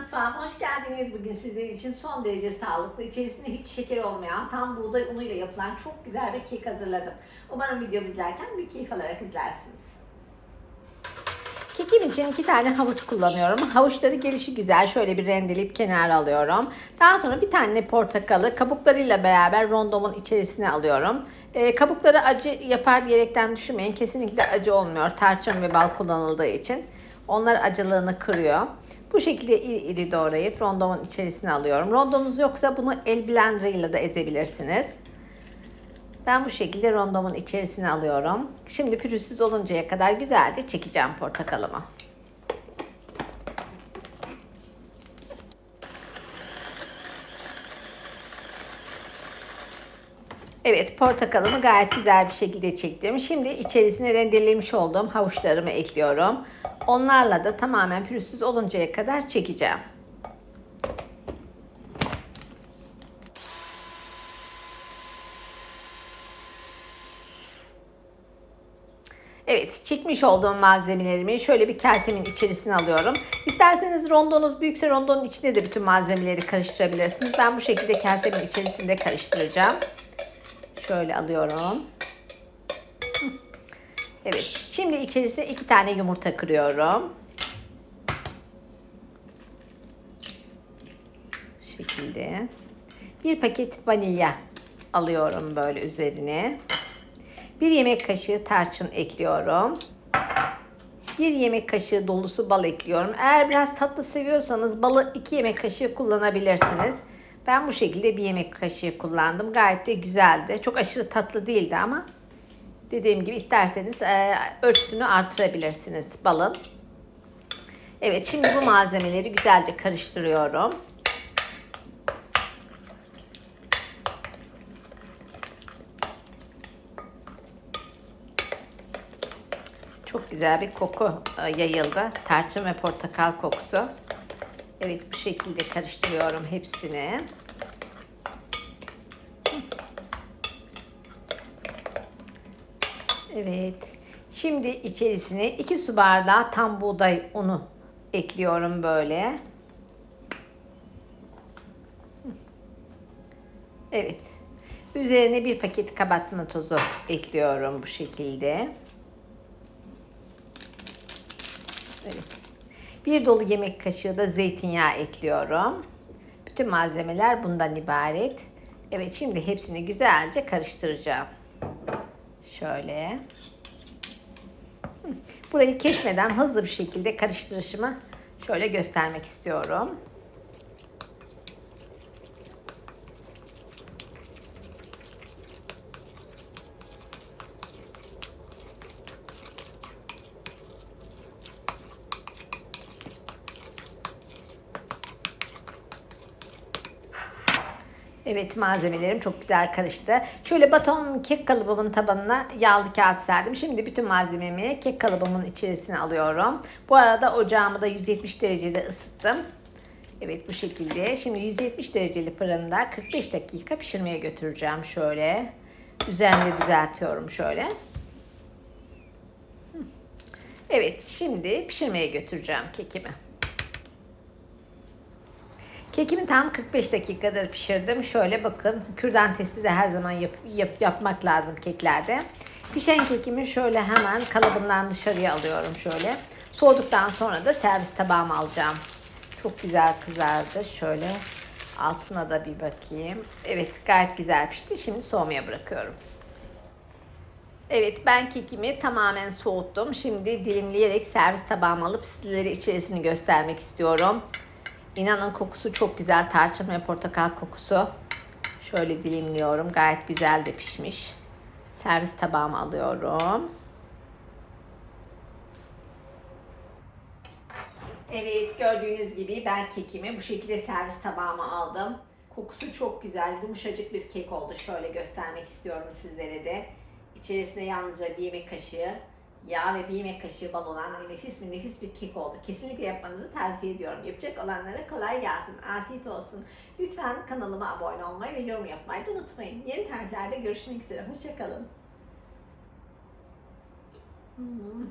mutfağıma hoş geldiniz. Bugün sizler için son derece sağlıklı, içerisinde hiç şeker olmayan, tam buğday unuyla yapılan çok güzel bir kek hazırladım. Umarım videomu izlerken bir keyif alarak izlersiniz. Kekim için iki tane havuç kullanıyorum. Havuçları gelişi güzel şöyle bir rendeleyip kenara alıyorum. Daha sonra bir tane portakalı kabuklarıyla beraber rondomun içerisine alıyorum. Ee, kabukları acı yapar diyerekten düşünmeyin. Kesinlikle acı olmuyor. Tarçın ve bal kullanıldığı için. Onlar acılığını kırıyor. Bu şekilde iri iri doğrayıp rondomun içerisine alıyorum. Rondonuz yoksa bunu el blender ile de ezebilirsiniz. Ben bu şekilde rondomun içerisine alıyorum. Şimdi pürüzsüz oluncaya kadar güzelce çekeceğim portakalımı. Evet portakalımı gayet güzel bir şekilde çektim. Şimdi içerisine rendelemiş olduğum havuçlarımı ekliyorum. Onlarla da tamamen pürüzsüz oluncaya kadar çekeceğim. Evet, çekmiş olduğum malzemelerimi şöyle bir kasemin içerisine alıyorum. İsterseniz rondonuz büyükse rondonun içine de bütün malzemeleri karıştırabilirsiniz. Ben bu şekilde kasemin içerisinde karıştıracağım. Şöyle alıyorum. Evet, şimdi içerisine iki tane yumurta kırıyorum. Bu şekilde. Bir paket vanilya alıyorum böyle üzerine. Bir yemek kaşığı tarçın ekliyorum. Bir yemek kaşığı dolusu bal ekliyorum. Eğer biraz tatlı seviyorsanız balı iki yemek kaşığı kullanabilirsiniz. Ben bu şekilde bir yemek kaşığı kullandım. Gayet de güzeldi. Çok aşırı tatlı değildi ama dediğim gibi isterseniz e, ölçüsünü artırabilirsiniz balın. Evet şimdi bu malzemeleri güzelce karıştırıyorum. Çok güzel bir koku e, yayıldı. Tarçın ve portakal kokusu. Evet bu şekilde karıştırıyorum hepsini. Evet. Şimdi içerisine 2 su bardağı tam buğday unu ekliyorum böyle. Evet. Üzerine bir paket kabartma tozu ekliyorum bu şekilde. Evet. Bir dolu yemek kaşığı da zeytinyağı ekliyorum. Bütün malzemeler bundan ibaret. Evet şimdi hepsini güzelce karıştıracağım. Şöyle. Burayı kesmeden hızlı bir şekilde karıştırışımı şöyle göstermek istiyorum. Evet malzemelerim çok güzel karıştı. Şöyle baton kek kalıbımın tabanına yağlı kağıt serdim. Şimdi bütün malzememi kek kalıbımın içerisine alıyorum. Bu arada ocağımı da 170 derecede ısıttım. Evet bu şekilde. Şimdi 170 dereceli fırında 45 dakika pişirmeye götüreceğim şöyle. Üzerinde düzeltiyorum şöyle. Evet şimdi pişirmeye götüreceğim kekimi. Kekimi tam 45 dakikadır pişirdim. Şöyle bakın kürdan testi de her zaman yap, yap, yapmak lazım keklerde. Pişen kekimi şöyle hemen kalıbından dışarıya alıyorum şöyle. Soğuduktan sonra da servis tabağıma alacağım. Çok güzel kızardı. Şöyle altına da bir bakayım. Evet gayet güzel pişti. Şimdi soğumaya bırakıyorum. Evet ben kekimi tamamen soğuttum. Şimdi dilimleyerek servis tabağıma alıp sizlere içerisini göstermek istiyorum. İnanın kokusu çok güzel. Tarçın ve portakal kokusu. Şöyle dilimliyorum. Gayet güzel de pişmiş. Servis tabağıma alıyorum. Evet gördüğünüz gibi ben kekimi bu şekilde servis tabağıma aldım. Kokusu çok güzel, yumuşacık bir kek oldu. Şöyle göstermek istiyorum sizlere de. İçerisine yalnızca bir yemek kaşığı yağ ve bir yemek kaşığı bal olan hani nefis bir nefis bir kek oldu. Kesinlikle yapmanızı tavsiye ediyorum. Yapacak olanlara kolay gelsin. Afiyet olsun. Lütfen kanalıma abone olmayı ve yorum yapmayı da unutmayın. Yeni tariflerde görüşmek üzere. Hoşçakalın. Hmm.